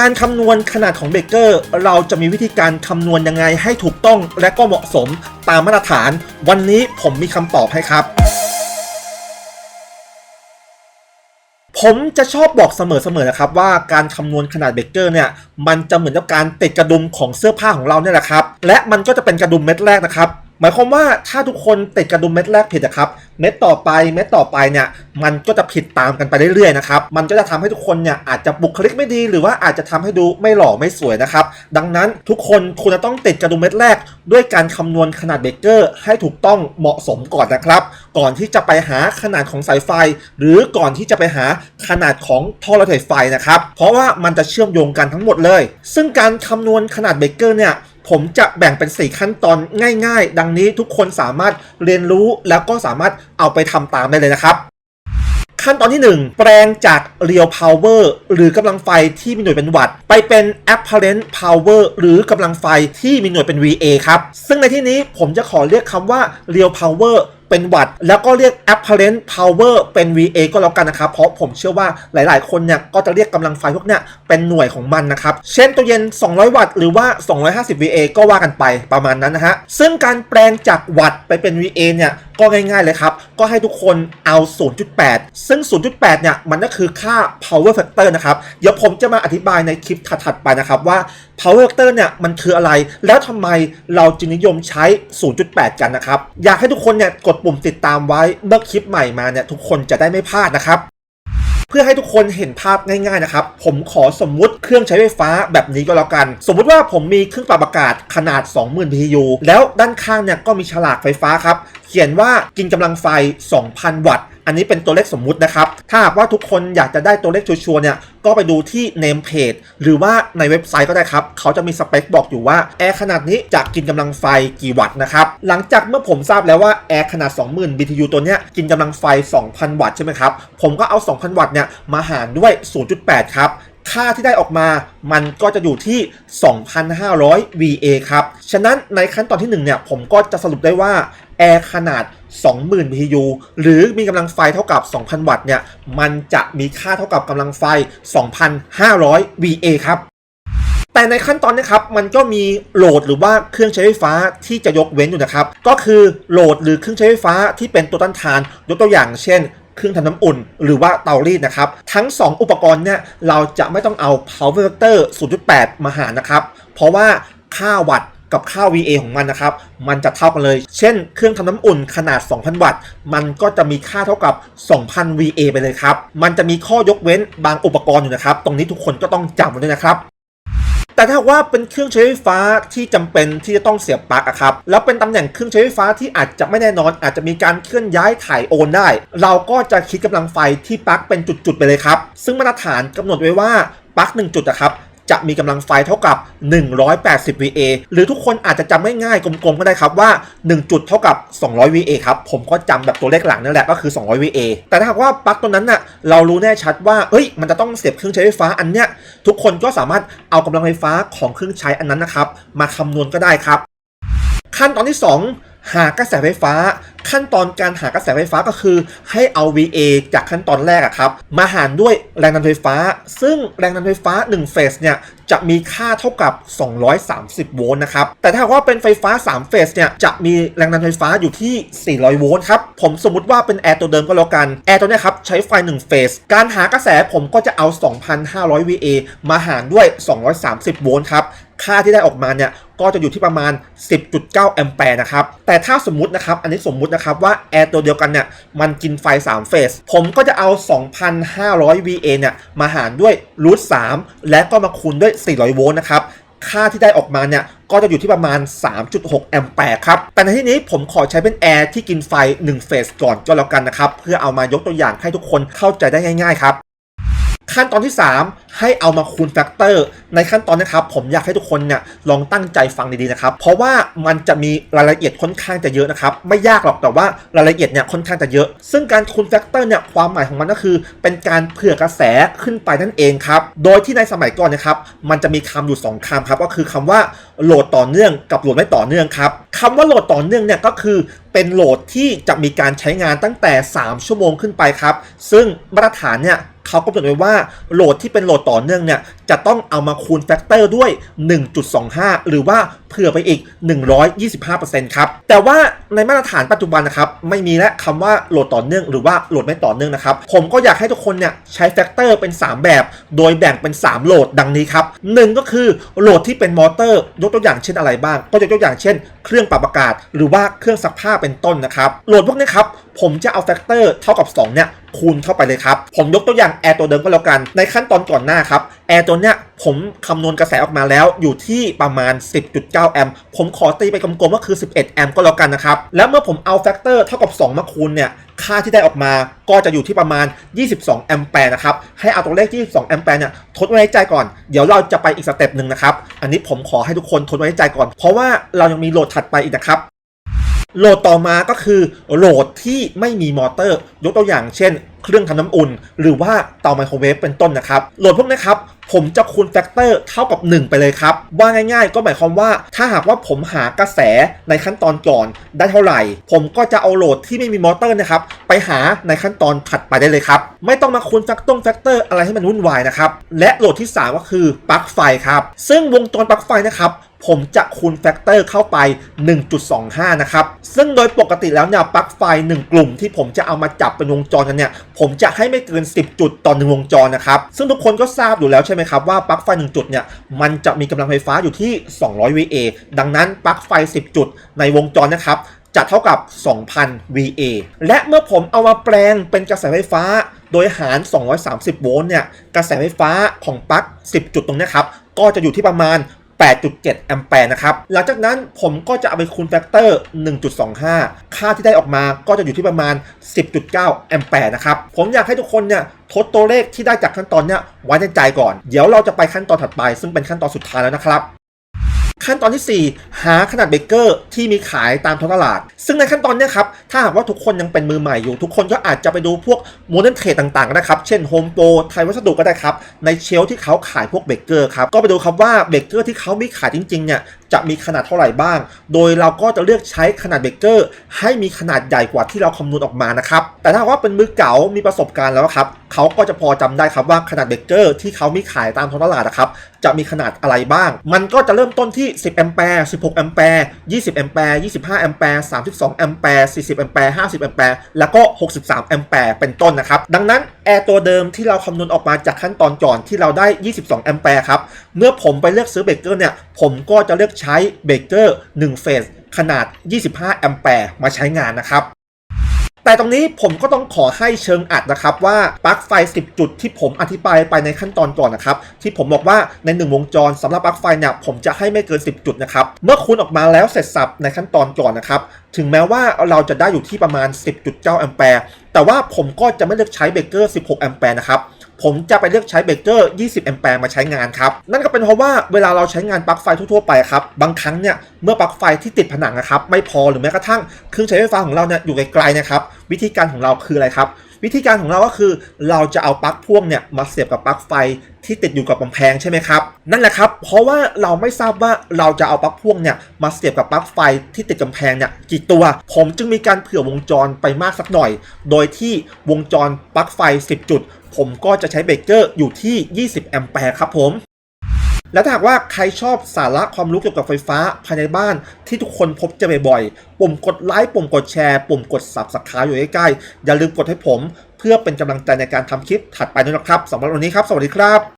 การคำนวณขนาดของเบเกอร์ เราจะมีวิธีการคำนวณยังไงให้ถูกต้องและก็เหมาะสมตามมาตรฐาน วันนี้ผมมีคำตอบให้ครับ ผมจะชอบบอกเสมอๆนะครับว่าการคำนวณขนาดเบเกอร์เนี่ยมันจะเหมือนกับการติดกระดุมของเสื้อผ้าของเราเนี่ยแหละครับ และมันก็จะเป็นกระดุมเม็ดแรกนะครับ หมายความว่าถ้าทุกคนติดกระดุมเม็ดแรกผิดนะครับ เม็ดต่อไปเม็ดต่อไปเนี่ยมันก็จะผิดตามกันไปเรื่อยๆนะครับมันก็จะทำให้ทุกคนเนี่ยอาจจะบุคลิกไม่ดี หรือว่าอาจจะทำให้ดูไม่หล่อไม่สวยนะครับดังนั้นทุกคนควรจะต้องติดกระดุมเม็ดแรก ด้วยการคำนวณขนาดเบเกอร์ ให้ถูกต้องเหมาะสมก่อนนะครับ ก่อนที่จะไปหาขนาดของสายไฟ หรือก่อนที่จะไปหาขนาดของท่อระบายไฟนะครับเพราะว่ามันจะเชื่อมโยงกันทั้งหมดเลย ซึ่งการคำนวณขนาดเบเกอร์เนี่ย ผมจะแบ่งเป็น 4 ขั้นตอนง่าย ๆ ดังนี้ทุกคนสามารถเรียนรู้แล้วก็สามารถเอาไปทำตามได้เลยนะครับขั้นตอนที่ 1 แปลงจาก real power หรือกำลังไฟที่มีหน่วยเป็นวัตต์ไปเป็น apparent power หรือกำลังไฟที่มีหน่วยเป็น VA ครับ ซึ่งในที่นี้ผมจะขอเรียกคำว่า real power เป็นวัด แล้วก็เรียก apparent power เป็น VA ก็แล้วกันนะครับ เพราะผมเชื่อว่าหลาย ๆ คนเนี่ยก็จะเรียกกำลังไฟพวกเนี้ยเป็นหน่วยของมันนะครับ เช่นตู้เย็น 200 วัตต์หรือว่า 250 VA ก็ว่ากันไปประมาณนั้นนะฮะ ซึ่งการแปลงจากวัตต์ไปเป็น VA เนี่ยก็ง่ายๆเลยครับ ก็ให้ทุกคนเอา 0.8 ซึ่ง 0.8 เนี่ย มันก็คือค่า power factor นะครับ เดี๋ยวผมจะมาอธิบายในคลิปถัดๆไปนะครับว่า power factor เนี่ย มันคืออะไร แล้วทำไมเราจึงนิยมใช้ 0.8 กันนะครับ อยากให้ทุกคนเนี่ย กดปุ่มติดตามไว้ เมื่อคลิปใหม่มาเนี่ย ทุกคนจะได้ไม่พลาดนะครับเพื่อให้ทุกคนเห็นภาพง่ายๆนะครับ ผมขอสมมุติเครื่องใช้ไฟฟ้าแบบนี้ก็แล้วกัน สมมุติว่าผมมีเครื่องปรับอากาศขนาด 20,000 BTU แล้วด้านข้างเนี่ยก็มีฉลากไฟฟ้าครับ ขียนว่ากินกำลังไฟ 2,000 วัตต์ อันนี้เป็นตัวเลขสมมุตินะครับ ถ้าหากว่าทุกคนอยากจะได้ตัวเลขชัวร์เนี่ยก็ไปดูที่ name page หรือว่าในเว็บไซต์ก็ได้ครับ เขาจะมีสเปคบอกอยู่ว่า แอร์ขนาดนี้จะกินกำลังไฟกี่วัตต์นะครับ หลังจากเมื่อผมทราบแล้วว่า แอร์ขนาด 20,000 BTU ตัวเนี้ยกินกำลังไฟ 2,000 วัตต์ใช่ไหมครับ ผมก็เอา 2,000 วัตต์เนี่ยมาหารด้วย 0.8 ครับค่าที่ได้ออกมามันก็จะอยู่ที่ 2,500 VA ครับ ฉะนั้นในขั้นตอนที่ 1 เนี่ย ผมก็จะสรุปได้ว่า แอร์ขนาด 20,000 BTU หรือมีกำลังไฟเท่ากับ 2,000 วัตต์เนี่ย มันจะมีค่าเท่ากับกำลังไฟ 2,500 VA ครับ แต่ในขั้นตอนนี้ครับ มันก็มีโหลดหรือว่าเครื่องใช้ไฟฟ้าที่จะยกเว้นอยู่นะครับ ก็คือโหลดหรือเครื่องใช้ไฟฟ้าที่เป็นตัวต้านทาน ยกตัวอย่างเช่นเครื่องทำน้ำอุ่น หรือว่าเตารีดนะครับ ทั้ง 2 อุปกรณ์เนี่ยเราจะไม่ต้องเอา power factor 0.8 มาหารนะครับ เพราะว่าค่าวัตต์ กับค่า VA ของมันนะครับ มันจะเท่ากันเลย เช่น เครื่องทำน้ำอุ่นขนาด 2,000 วัตต์ มันก็จะมีค่าเท่ากับ 2,000 VA ไปเลยครับ มันจะมีข้อยกเว้นบางอุปกรณ์อยู่นะครับ ตรงนี้ทุกคนก็ต้องจำไว้ด้วยนะครับแต่ถ้าว่าเป็นเครื่องใช้ไฟฟ้าที่จำเป็นที่จะต้องเสียบปลั๊กอะครับ แล้วเป็นตำแหน่งเครื่องใช้ไฟฟ้าที่อาจจะไม่แน่นอน อาจจะมีการเคลื่อนย้ายถ่ายโอนได้ เราก็จะคิดกำลังไฟที่ปลั๊กเป็นจุดๆไปเลยครับ ซึ่งมาตรฐานกำหนดไว้ว่าปลั๊ก1จุดนะครับ จะมีกำลังไฟเท่ากับ 180 VA หรือทุกคนอาจจะจำง่ายๆกลมๆก็ได้ครับว่า 1 จุดเท่ากับ 200 VA ครับ ผมก็จำแบบตัวเลขหลังนั่นแหละก็คือ 200 VA แต่ถ้าหากว่าปลั๊กตัวนั้นน่ะเรารู้แน่ชัดว่าเฮ้ยมันจะต้องเสียบเครื่องใช้ไฟฟ้าอันเนี้ยทุกคนก็สามารถเอากำลังไฟฟ้าของเครื่องใช้อันนั้นนะครับมาคำนวณก็ได้ครับ ขั้นตอนที่ 2 หากระแสไฟฟ้า ขั้นตอนการหากระแสไฟฟ้าก็คือ ให้เอา VA จากขั้นตอนแรกอะครับ มาหารด้วยแรงดันไฟฟ้า ซึ่งแรงดันไฟฟ้า 1 เฟสเนี่ยจะมีค่าเท่ากับ 230 โวลต์นะครับ แต่ถ้าว่าเป็นไฟฟ้า 3 เฟสเนี่ยจะมีแรงดันไฟฟ้าอยู่ที่ 400 โวลต์ครับ ผมสมมติว่าเป็นแอร์ตัวเดิมก็แล้วกัน แอร์ตัวเนี้ยครับใช้ไฟ 1 เฟส การหากระแสผมก็จะเอา 2,500 VA มาหารด้วย 230 โวลต์ครับ ค่าที่ได้ออกมาเนี่ย ก็จะอยู่ที่ประมาณ 10.9 แอมแปร์นะครับ แต่ถ้าสมมตินะครับ อันนี้สมมุตินะครับว่าแอร์ตัวเดียวกันเนี่ยมันกินไฟ 3 เฟส ผมก็จะเอา 2,500 VA เนี่ยมาหารด้วยรูท3และก็มาคูณด้วย 400 โวลต์นะครับค่าที่ได้ออกมาเนี่ย ก็จะอยู่ที่ประมาณ 3.6 แอมแปร์ครับ แต่ในที่นี้ผมขอใช้เป็นแอร์ที่กินไฟ 1 เฟสก่อนก็แล้วกันนะครับ เพื่อเอามายกตัวอย่างให้ทุกคนเข้าใจได้ง่ายๆครับ ขั้นตอนที่ 3 ให้เอามาคูณแฟกเตอร์ ในขั้นตอนนะครับผมอยากให้ทุกคนเนี่ยลองตั้งใจฟังดีๆนะครับ เพราะว่ามันจะมีรายละเอียดค่อนข้างจะเยอะนะครับ ไม่ยากหรอกแต่ว่ารายละเอียดเนี่ยค่อนข้างจะเยอะ ซึ่งการคูณแฟกเตอร์เนี่ยความหมายของมันก็คือ เป็นการเผื่อกระแสขึ้นไปนั่นเองครับ โดยที่ในสมัยก่อนนะครับมันจะมีคำอยู่2คำครับก็คือคำว่าโหลดต่อเนื่องกับโหลดไม่ต่อเนื่องครับคำว่าโหลดต่อเนื่องเนี่ยก็คือ เป็นโหลดที่จะมีการใช้งานตั้งแต่ 3 ชั่วโมงขึ้นไปครับ ซึ่งมาตรฐานเนี่ยเขากำหนดไว้ว่าโหลดที่เป็นโหลดต่อเนื่องเนี่ยจะต้องเอามาคูณแฟกเตอร์ด้วย 1.25 หรือว่า เผื่อไปอีก 125%ครับ แต่ว่าในมาตรฐานปัจจุบันนะครับ ไม่มีและคำว่าโหลดต่อเนื่องหรือว่าโหลดไม่ต่อเนื่องนะครับ ผมก็อยากให้ทุกคนเนี่ยใช้แฟกเตอร์เป็น 3 แบบ โดยแบ่งเป็น 3 โหลดดังนี้ครับหนึ่งก็คือโหลดที่เป็นมอเตอร์ ยกตัวอย่างเช่นอะไรบ้าง ก็ยกตัวอย่างเช่น เครื่องปรับอากาศ หรือว่าเครื่องซักผ้าเป็นต้นนะครับโหลดพวกนี้ครับ ผมจะเอาแฟกเตอร์เท่ากับ 2 เนี่ยคูณเข้าไปเลยครับ ผมยกตัวอย่างแอร์ตัวเดิมก็แล้วกัน ในขั้นตอนก่อนหน้าครับแอร์ตัวเนี้ยผมคำนวณกระแสออกมาแล้วอยู่ที่ประมาณ 10.9 แอมป์ผมขอตีไปกลมๆก็คือ 11 แอมป์ก็แล้วกันนะครับ แล้วเมื่อผมเอาแฟกเตอร์เท่ากับ 2 มาคูณเนี่ยค่าที่ได้ออกมาก็จะอยู่ที่ประมาณ 22 แอมแปร์นะครับ ให้เอาตัวเลข 22 แอมแปร์เนี่ยทดไว้ในใจก่อน เดี๋ยวเราจะไปอีกสเต็ปหนึ่งนะครับ อันนี้ผมขอให้ทุกคนทดไว้ในใจก่อน เพราะว่าเรายังมีโหลดถัดไปอีกนะครับ โหลดต่อมาก็คือโหลดที่ไม่มีมอเตอร์ ยกตัวอย่างเช่น เครื่องทำน้ำอุ่น หรือว่าเตาไมโครเวฟเป็นต้นนะครับโหลดพวกนี้ครับผมจะคูณแฟกเตอร์เท่ากับ 1 ไปเลยครับ ว่าง่ายๆ ก็หมายความว่าถ้าหากว่าผมหากระแสในขั้นตอนก่อนได้เท่าไหร่ ผมก็จะเอาโหลดที่ไม่มีมอเตอร์นะครับ ไปหาในขั้นตอนถัดไปได้เลยครับ ไม่ต้องมาคูณแฟกตงแฟกเตอร์อะไรให้มันวุ่นวายนะครับ และโหลดที่ 3 ก็คือปลั๊กไฟครับ ซึ่งวงจรปลั๊กไฟนะครับผมจะคูณแฟกเตอร์เข้าไป 1.25 นะครับ ซึ่งโดยปกติแล้วเนี่ยปลั๊กไฟ 1 กลุ่มที่ผมจะเอามาจับเป็นวงจรกันเนี่ยผมจะให้ไม่เกิน 10 จุดต่อหนึ่งวงจรนะครับ ซึ่งทุกคนก็ทราบอยู่แล้วใช่ไหมครับว่าปลั๊กไฟ 1 จุดเนี่ยมันจะมีกำลังไฟฟ้าอยู่ที่ 200 VA ดังนั้นปลั๊กไฟ 10 จุดในวงจรนะครับจะเท่ากับ 2,000 VA และเมื่อผมเอามาแปลงเป็นกระแสไฟฟ้า โดยหาร 230 โวลต์เนี่ย กระแสไฟฟ้าของปลั๊ก 10 จุดตรงนี้ครับ ก็จะอยู่ที่ประมาณ 8.7 แอมแปร์นะครับ หลังจากนั้นผมก็จะเอาไปคูณแฟกเตอร์ 1.25 ค่าที่ได้ออกมาก็จะอยู่ที่ประมาณ 10.9 แอมแปร์นะครับ ผมอยากให้ทุกคนเนี่ยทดตัวเลขที่ได้จากขั้นตอนเนี้ยไว้ในใจก่อน เดี๋ยวเราจะไปขั้นตอนถัดไป ซึ่งเป็นขั้นตอนสุดท้ายแล้วนะครับ ขั้นตอนที่ 4 หาขนาดเบเกอร์ที่มีขายตามท้องตลาด ซึ่งในขั้นตอนนี้ครับ ถ้าหากว่าทุกคนยังเป็นมือใหม่อยู่ ทุกคนก็อาจจะไปดูพวกโมเดิร์นเทรดต่างๆนะครับ เช่นโฮมโปรไทยวัสดุก็ได้ครับ ในเชลที่เขาขายพวกเบเกอร์ครับ ก็ไปดูครับว่าเบเกอร์ที่เขามีขายจริงๆเนี่ย จะมีขนาดเท่าไหร่บ้าง โดยเราก็จะเลือกใช้ขนาดเบเกอร์ให้มีขนาดใหญ่กว่าที่เราคำนวณออกมานะครับ แต่ถ้าว่าเป็นมือเก๋ามีประสบการณ์แล้วครับเขาก็จะพอจำได้ครับว่าขนาดเบเกอร์ที่เขามีขายตามท้องตลาดนะครับจะมีขนาดอะไรบ้าง มันก็จะเริ่มต้นที่ 10 แอมแปร์ 16 แอมแปร์ 20 แอมแปร์ 25 แอมแปร์ 32 แอมแปร์ 40 แอมแปร์ 50 แอมแปร์ แล้วก็ 63 แอมแปร์ เป็นต้นนะครับ ดังนั้นแอร์ตัวเดิมที่เราคำนวณออกมาจากขั้นตอนก่อนที่เราได้ 22 แอมแปร์ครับ เมื่อผมไปเลือกซื้อเบเกอร์เนี่ย ผมก็จะเลือกใช้ช้เบเกอร์1เฟสขนาด 25 แอมแปร์มาใช้งานนะครับ แต่ตรงนี้ผมก็ต้องขอให้เชิงอัดนะครับว่าปลั๊กไฟ 10 จุดที่ผมอธิบายไปในขั้นตอนก่อนนะครับ ที่ผมบอกว่าใน 1 วงจรสำหรับปลั๊กไฟเนี่ยผมจะให้ไม่เกิน 10 จุดนะครับ เมื่อคูณออกมาแล้วเสร็จสับในขั้นตอนก่อนนะครับ ถึงแม้ว่าเราจะได้อยู่ที่ประมาณ 10.9 แอมแปร์แต่ว่าผมก็จะไม่เลือกใช้เบเกอร์ 16 แอมแปร์นะครับ ผมจะไปเลือกใช้เบรกเกอร์ 20 แอมแปร์มาใช้งานครับ นั่นก็เป็นเพราะว่าเวลาเราใช้งานปลั๊กไฟทั่วๆไปครับ บางครั้งเนี่ยเมื่อปลั๊กไฟที่ติดผนังนะครับไม่พอหรือแม้กระทั่งเครื่องใช้ไฟฟ้าของเราเนี่ยอยู่ไกลๆนะครับวิธีการของเราคืออะไรครับ วิธีการของเราก็คือเราจะเอาปลั๊กพ่วงเนี่ยมาเสียบกับปลั๊กไฟที่ติดอยู่กับกำแพงใช่ไหมครับนั่นแหละครับ เพราะว่าเราไม่ทราบว่าเราจะเอาปลั๊กพ่วงเนี่ยมาเสียบกับปลั๊กไฟที่ติดกำแพงเนี่ยกี่ตัว ผมจึงมีการเผื่อวงจรไปมากสักหน่อย โดยที่วงจรปลั๊กไฟ 10 จุด ผมก็จะใช้เบรกเกอร์อยู่ที่ 20 แอมแปร์ครับผม และถ้าหากว่าใครชอบสาระความรู้เกี่ยวกับไฟฟ้าภายในบ้านที่ทุกคนพบเจอบ่อยๆ ปุ่มกดไลค์ ปุ่มกดแชร์ ปุ่มกด Subscribe อยู่ใกล้ๆ อย่าลืมกดให้ผม เพื่อเป็นกำลังใจในการทำคลิปถัดไปด้วยนะครับสำหรับวันนี้ครับ สวัสดีครับ